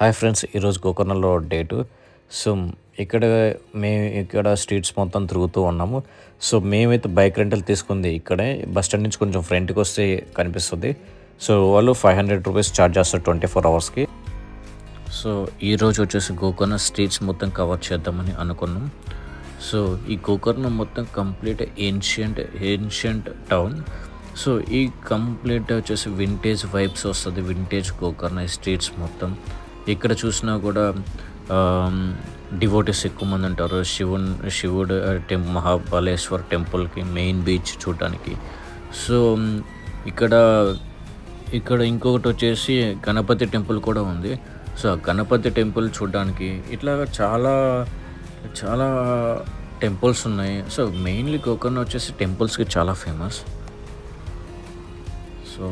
Hi friends ఈరోజు గోకర్ణలో date. So ఇక్కడ మేము ఇక్కడ స్ట్రీట్స్ మొత్తం తిరుగుతూ ఉన్నాము. సో మేమైతే బైక్ రెంటల్ తీసుకుంది ఇక్కడే. బస్ స్టాండ్ నుంచి కొంచెం ఫ్రంట్కి వస్తే కనిపిస్తుంది. సో వాళ్ళు ఫైవ్ హండ్రెడ్ రూపీస్ ఛార్జ్ చేస్తారు ట్వంటీ ఫోర్ అవర్స్కి. సో ఈరోజు వచ్చేసి గోకర్ణ స్ట్రీట్స్ మొత్తం కవర్ చేద్దామని అనుకున్నాం. సో ఈ గోకర్ణ మొత్తం complete ancient ancient town. So ఈ కంప్లీట్ వచ్చేసి వింటేజ్ వైబ్స్ వస్తుంది వింటేజ్ గోకర్ణ స్ట్రీట్స్ మొత్తం. ఇక్కడ చూసినా కూడా డివోటీస్ ఎక్కువ మంది ఉంటారు. శివున్ శివుడు టెం మహాబలేశ్వర్ టెంపుల్కి మెయిన్ బీచ్ చూడడానికి. సో ఇక్కడ ఇక్కడ ఇంకొకటి వచ్చేసి గణపతి టెంపుల్ కూడా ఉంది. సో గణపతి టెంపుల్ చూడడానికి ఇట్లా చాలా చాలా టెంపుల్స్ ఉన్నాయి. సో మెయిన్లీ గోకర్ణ వచ్చేసి టెంపుల్స్కి చాలా ఫేమస్. సో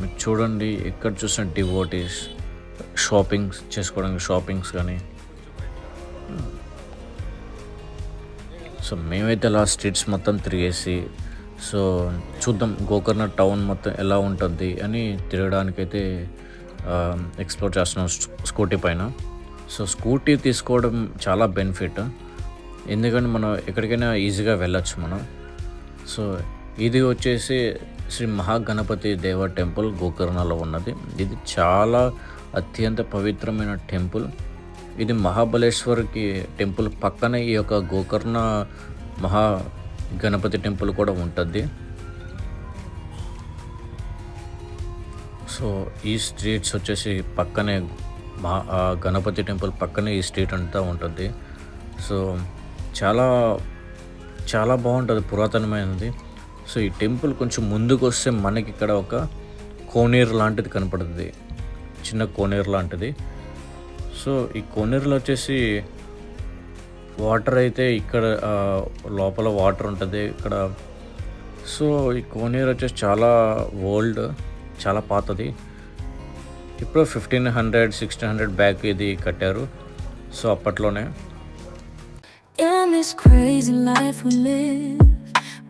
మీరు చూడండి ఎక్కడ చూసిన డివోటీస్ షాపింగ్స్ చేసుకోవడానికి షాపింగ్స్ కానీ. సో మేమైతే అలా స్ట్రీట్స్ మొత్తం తిరిగేసి సో చూద్దాం గోకర్ణ టౌన్ మొత్తం ఎలా ఉంటుంది అని తిరగడానికైతే ఎక్స్ప్లోర్ చేస్తున్నాం స్కూటీ పైన. సో స్కూటీ తీసుకోవడం చాలా బెనిఫిట్ ఎందుకంటే మనం ఎక్కడికైనా ఈజీగా వెళ్ళొచ్చు మనం. సో ఇది వచ్చేసి శ్రీ మహాగణపతి దేవ టెంపుల్ గోకర్ణలో ఉన్నది. ఇది చాలా అత్యంత పవిత్రమైన టెంపుల్. ఇది మహాబలేశ్వర్కి టెంపుల్ పక్కనే ఈ యొక్క గోకర్ణ మహా గణపతి టెంపుల్ కూడా ఉంటుంది. సో ఈ స్ట్రీట్స్ వచ్చేసి పక్కనే మా గణపతి టెంపుల్ పక్కనే ఈ స్ట్రీట్ అంతా ఉంటుంది. సో చాలా చాలా బాగుంటుంది పురాతనమైనది. సో ఈ టెంపుల్ కొంచెం ముందుకు వస్తే మనకి ఇక్కడ ఒక కోనేరు లాంటిది కనపడుతుంది. చిన్న కోనేరు లాంటిది. సో ఈ కోనేరులో వచ్చేసి వాటర్ అయితే ఇక్కడ లోపల వాటర్ ఉంటుంది ఇక్కడ. సో ఈ కోనేరు వచ్చేసి చాలా ఓల్డ్ చాలా పాతది. ఇప్పుడు fifteen hundred sixteen hundred back ఇది కట్టారు. సో అప్పట్లోనే. In this crazy life we live,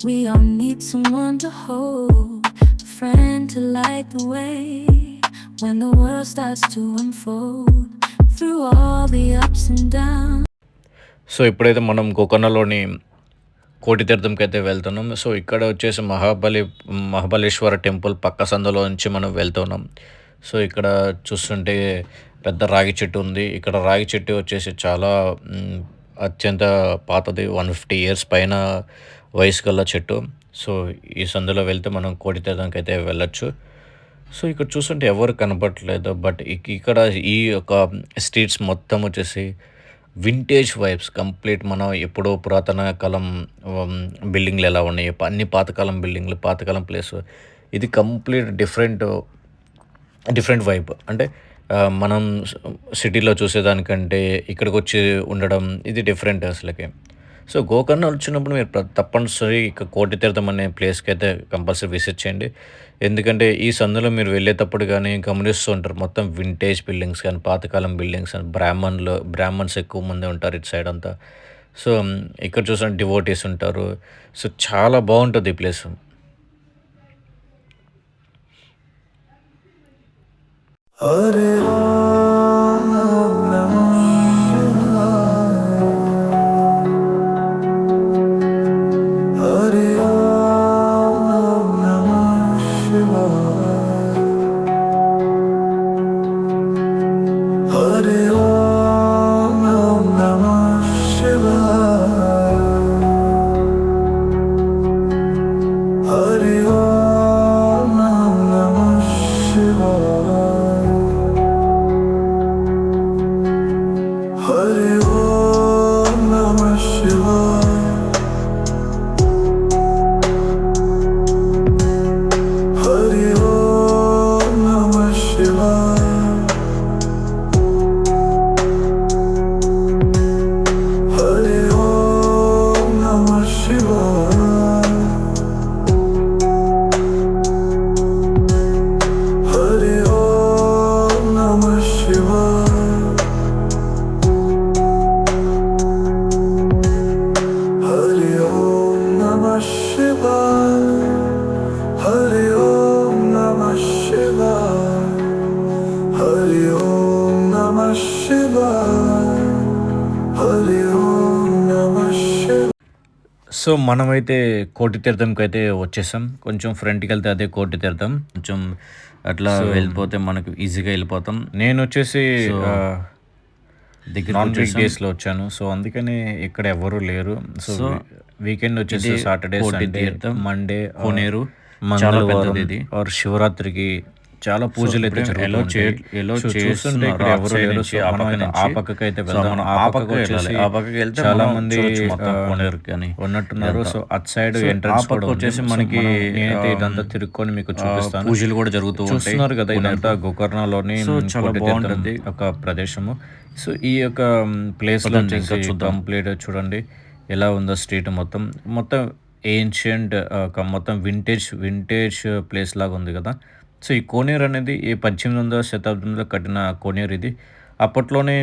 we all need someone to hold, a friend to light the way when the world starts to unfold. Through all the ups and downs. So ఇప్పుడైతే మనం గోకర్ణలోని కోటి తీర్థంకి అయితే వెళ్తున్నాం so ఇక్కడ వచ్చేసి Mahabali Mahabaleshwara temple పక్క సందులో నుంచి మనం వెళ్తున్నాం సో ఇక్కడ చూస్తుంటే పెద్ద రాగి చెట్టు ఉంది ఇక్కడ రాగి చెట్టు వచ్చేసి చాలా అత్యంత పాతది వన్ ఫిఫ్టీ ఇయర్స్ పైన వయసు గల చెట్టు. సో ఈ సందులో వెళ్తే మనం కోటి తీర్థంకి అయితే వెళ్ళొచ్చు. సో ఇక్కడ చూస్తుంటే ఎవరు కనపడలేదు బట్ ఇక్- ఇక్కడ ఈ యొక్క స్ట్రీట్స్ మొత్తం వచ్చేసి వింటేజ్ వైబ్స్ కంప్లీట్ మనం ఎప్పుడో పురాతన కాలం బిల్డింగ్లు ఎలా ఉన్నాయి అన్ని పాతకాలం బిల్డింగ్లు పాతకాలం ప్లేస్. ఇది కంప్లీట్ డిఫరెంట్ డిఫరెంట్ వైబ్. అంటే మనం సిటీలో చూసేదానికంటే ఇక్కడికి వచ్చి ఉండడం ఇది డిఫరెంట్ అసలుకి. సో గోకర్ణ వచ్చినప్పుడు మీరు తప్పనిసరి ఇక కోటి తీర్థం అనే ప్లేస్కి అయితే కంపల్సరీ విజిట్ చేయండి. ఎందుకంటే ఈ సందులో మీరు వెళ్ళేటప్పుడు కానీ గమనిస్తూ ఉంటారు మొత్తం వింటేజ్ బిల్డింగ్స్ కానీ పాతకాలం బిల్డింగ్స్ కానీ బ్రాహ్మణ్లు బ్రాహ్మణ్స్ ఎక్కువ మంది ఉంటారు ఇటు సైడ్ అంతా. సో ఇక్కడ చూసిన డివోటీస్ ఉంటారు. సో చాలా బాగుంటుంది ఈ ప్లేస్. అరే సో మనమైతే కోటి తీర్థంకి అయితే వచ్చేసాం. కొంచెం ఫ్రంట్కి వెళ్తే అదే కోటి తీర్థం. కొంచెం అట్లా వెళ్ళిపోతే మనకు ఈజీగా వెళ్ళిపోతాం. నేను వచ్చేసి దగ్గర నాన్ వీక్ డేస్లో వచ్చాను. సో అందుకని ఇక్కడ ఎవరు లేరు. సో వీకెండ్ వచ్చేసి సాటర్డే సండే మండే కోనేరు పెద్దది ఇది. ఆర్ శివరాత్రికి చాలా పూజలు అయితే ఎలా ఎలా చూస్తుంటే ఇక్కడ ఎవరు లేరు ఆ పక్కకి అయితే వెళ్దాం. ఆ పక్కకి ఆ పక్కకి వెళ్తే చాలా మంది కానీ ఉన్నట్టున్నారు. సో అట్ సైడ్ ఎంట్రన్స్ కూడా వచ్చేసి మనకి నేనైతే ఇదంతా తిరుక్కొని మీకు చూపిస్తాను. పూజలు కూడా జరుగుతూ చూస్తున్నారు కదా ఇదంతా గోకర్ణలోని చాలా బాగుంటుంది. ఒక ప్రదేశము. సో ఈ యొక్క ప్లేస్లో వచ్చేసి కంప్లీట్ చూడండి. ఎలా ఉందో స్ట్రీట్ మొత్తం. మొత్తం ఏన్షియంట్ మొత్తం వింటేజ్ వింటేజ్ ప్లేస్ లాగా ఉంది కదా. సో ఈ కోనేరు అనేది ఏ పద్దెనిమిది వందల శతాబ్దంలో కట్టిన కోనేరు ఇది. అప్పట్లోనే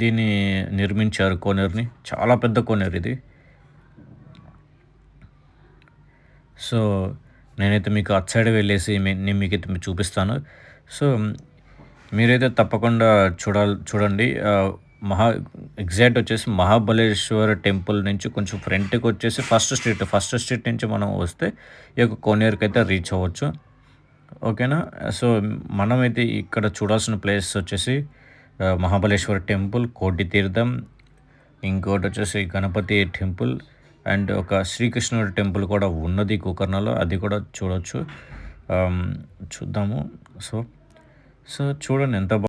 దీన్ని నిర్మించారు కోనేరుని. చాలా పెద్ద కోనేరు ఇది. సో నేనైతే మీకు అట్ సైడ్ వెళ్ళేసి నేను మీకైతే చూపిస్తాను. సో మీరైతే తప్పకుండా చూడాలి చూడండి. మహా ఎగ్జాక్ట్ వచ్చేసి మహాబలేశ్వర టెంపుల్ నుంచి కొంచెం ఫ్రంట్కి వచ్చేసి ఫస్ట్ స్ట్రీట్ ఫస్ట్ స్ట్రీట్ నుంచి మనం వస్తే ఈ యొక్క కోనేరుకి అయితే రీచ్ అవ్వచ్చు. ఓకేనా? సో మనమైతే ఇక్కడ చూడాల్సిన ప్లేస్ వచ్చేసి మహాబలేశ్వర టెంపుల్ కోటి తీర్థం ఇంకోటి వచ్చేసి గణపతి టెంపుల్ అండ్ ఒక శ్రీకృష్ణుడి టెంపుల్ కూడా ఉన్నది గోకర్ణలో అది కూడా చూడొచ్చు. చూద్దాము. సో సో చూడండి ఎంత బాగా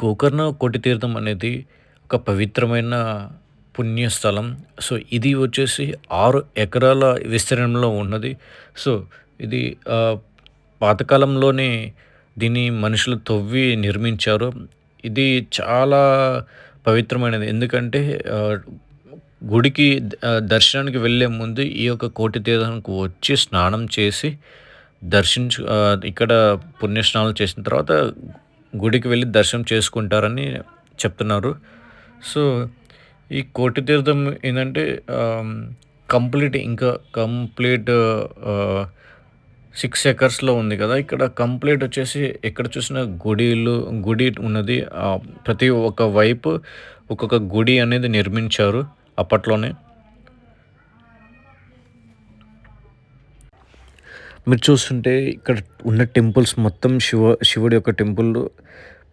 గోకర్ణ కోటితీర్థం అనేది ఒక పవిత్రమైన పుణ్యస్థలం. సో ఇది వచ్చేసి ఆరు ఎకరాల విస్తీర్ణంలో ఉన్నది. సో ఇది పాతకాలంలోనే దీన్ని మనుషులు తవ్వి నిర్మించారు. ఇది చాలా పవిత్రమైనది. ఎందుకంటే గుడికి దర్శనానికి వెళ్ళే ముందు ఈ యొక్క కోటి తీర్థానికి వచ్చి స్నానం చేసి దర్శించు ఇక్కడ పుణ్యస్నానాలు చేసిన తర్వాత గుడికి వెళ్ళి దర్శనం చేసుకుంటారని చెప్తున్నారు. సో ఈ కోటి తీర్థం ఏంటంటే కంప్లీట్ ఇంకా కంప్లీట్ సిక్స్ ఎకర్స్లో ఉంది కదా. ఇక్కడ కంప్లీట్ వచ్చేసి ఎక్కడ చూసినా గుడిలు గుడి ఉన్నది. ప్రతి ఒక్క వైపు ఒక్కొక్క గుడి అనేది నిర్మించారు అప్పట్లోనే. మీరు చూస్తుంటే ఇక్కడ ఉన్న టెంపుల్స్ మొత్తం శివ శివుడి యొక్క టెంపుల్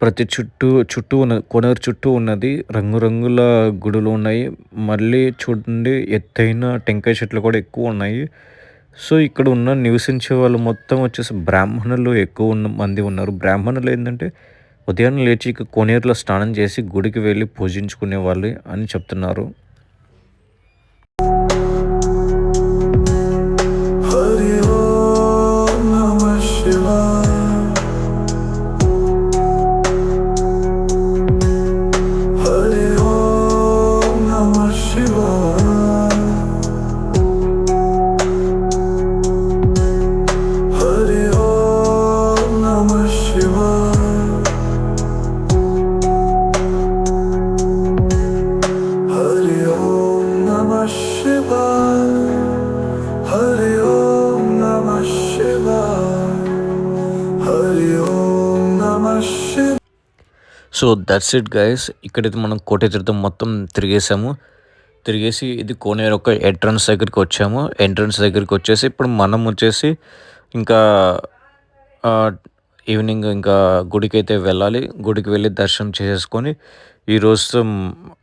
ప్రతి చుట్టూ చుట్టూ ఉన్న కొనరు చుట్టూ ఉన్నది. రంగురంగుల గుడులు ఉన్నాయి. మళ్ళీ చూడండి ఎత్తైన టెంకాయ చెట్లు కూడా ఎక్కువ ఉన్నాయి. సో ఇక్కడ ఉన్న నివసించే వాళ్ళు మొత్తం వచ్చేసి బ్రాహ్మణులు ఎక్కువ ఉన్న మంది ఉన్నారు. బ్రాహ్మణులు ఏంటంటే ఉదయాన్నే లేచి ఇక కోనేరులో స్నానం చేసి గుడికి వెళ్ళి పూజించుకునే వాళ్ళు అని చెప్తున్నారు. So that's it guys. ఇక్కడైతే మనం కోట మొత్తం తిరిగేసాము. తిరిగేసి ఇది కోనేరు ఒక ఎంట్రన్స్ దగ్గరికి వచ్చాము. ఎంట్రన్స్ దగ్గరికి వచ్చేసి ఇప్పుడు మనం వచ్చేసి ఇంకా ఈవినింగ్ ఇంకా గుడికి అయితే వెళ్ళాలి. గుడికి వెళ్ళి దర్శనం చేసేసుకొని ఈరోజు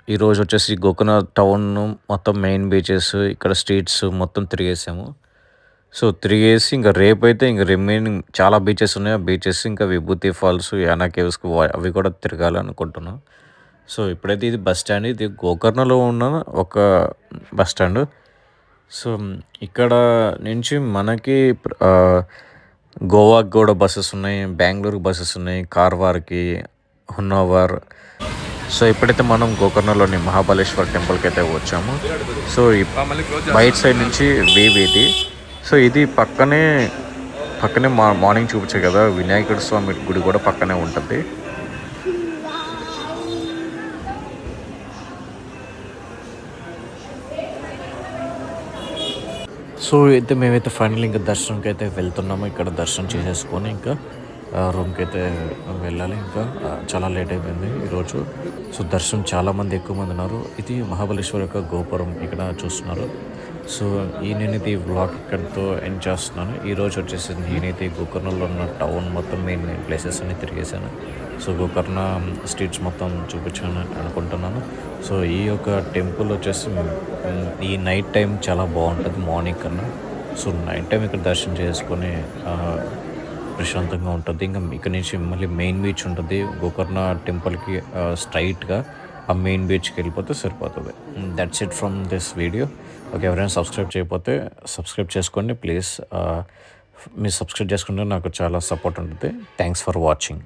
ఈరోజు వచ్చేసి గోకర్ణ టౌన్ మొత్తం మెయిన్ బీచెస్ ఇక్కడ స్ట్రీట్స్ మొత్తం తిరిగేసాము. సో తిరిగేసి ఇంకా రేపు అయితే ఇంకా రిమైనింగ్ చాలా బీచెస్ ఉన్నాయి. ఆ బీచెస్ ఇంకా విభూతి ఫాల్స్ యానా కేవ్స్కి అవి కూడా తిరగాలనుకుంటున్నాం. సో ఇప్పుడైతే ఇది బస్ స్టాండ్. ఇది గోకర్ణలో ఉన్న ఒక బస్ స్టాండ్. సో ఇక్కడ నుంచి మనకి గోవాకి కూడా బస్సెస్ ఉన్నాయి. బెంగళూరుకి బస్సెస్ ఉన్నాయి. కార్వార్కి హున్నోవర్. సో ఇప్పుడైతే మనం గోకర్ణలోని మహాబలేశ్వర్ టెంపుల్కి అయితే వచ్చాము. సో బయట సైడ్ నుంచి వేవ్ ఇది. సో ఇది పక్కనే పక్కనే మా మార్నింగ్ చూపించే కదా వినాయకుడు స్వామి గుడి కూడా పక్కనే ఉంటుంది. సో అయితే మేమైతే ఫైనల్ ఇంకా దర్శనంకి అయితే వెళ్తున్నాము. ఇక్కడ దర్శనం చేసేసుకొని ఇంకా రూమ్కి అయితే వెళ్ళాలి. ఇంకా చాలా లేట్ అయిపోయింది ఈరోజు. సో దర్శనం చాలామంది ఎక్కువ మంది ఉన్నారు. ఇది మహాబలేశ్వర్ యొక్క గోపురం ఇక్కడ చూస్తున్నారు. సో ఈ నేనైతే ఈ బ్లాగ్ ఇక్కడితో ఎండ్ చేస్తున్నాను. ఈరోజు వచ్చేసి నేనైతే ఈ గోకర్ణలో ఉన్న టౌన్ మొత్తం మెయిన్ మెయిన్ ప్లేసెస్ అన్ని తిరిగేశాను. సో గోకర్ణ స్ట్రీట్స్ మొత్తం చూపించాను అనుకుంటున్నాను. సో ఈ యొక్క టెంపుల్ వచ్చేసి ఈ నైట్ టైం చాలా బాగుంటుంది మార్నింగ్ కన్నా. సో నైట్ టైం ఇక్కడ దర్శనం చేసుకొని ప్రశాంతంగా ఉంటుంది. ఇంకా ఇక్కడ నుంచి మళ్ళీ మెయిన్ బీచ్ ఉంటుంది. గోకర్ణ టెంపుల్కి స్ట్రైట్గా ఆ మెయిన్ బీచ్కి వెళ్ళిపోతే సరిపోతుంది. That's it from this video okay ఎవరైనా సబ్స్క్రైబ్ చేయకపోతే సబ్స్క్రైబ్ చేసుకోండి ప్లీజ్. మీరు సబ్స్క్రైబ్ చేసుకుంటే నాకు చాలా సపోర్ట్ ఉంటుంది. Thanks for watching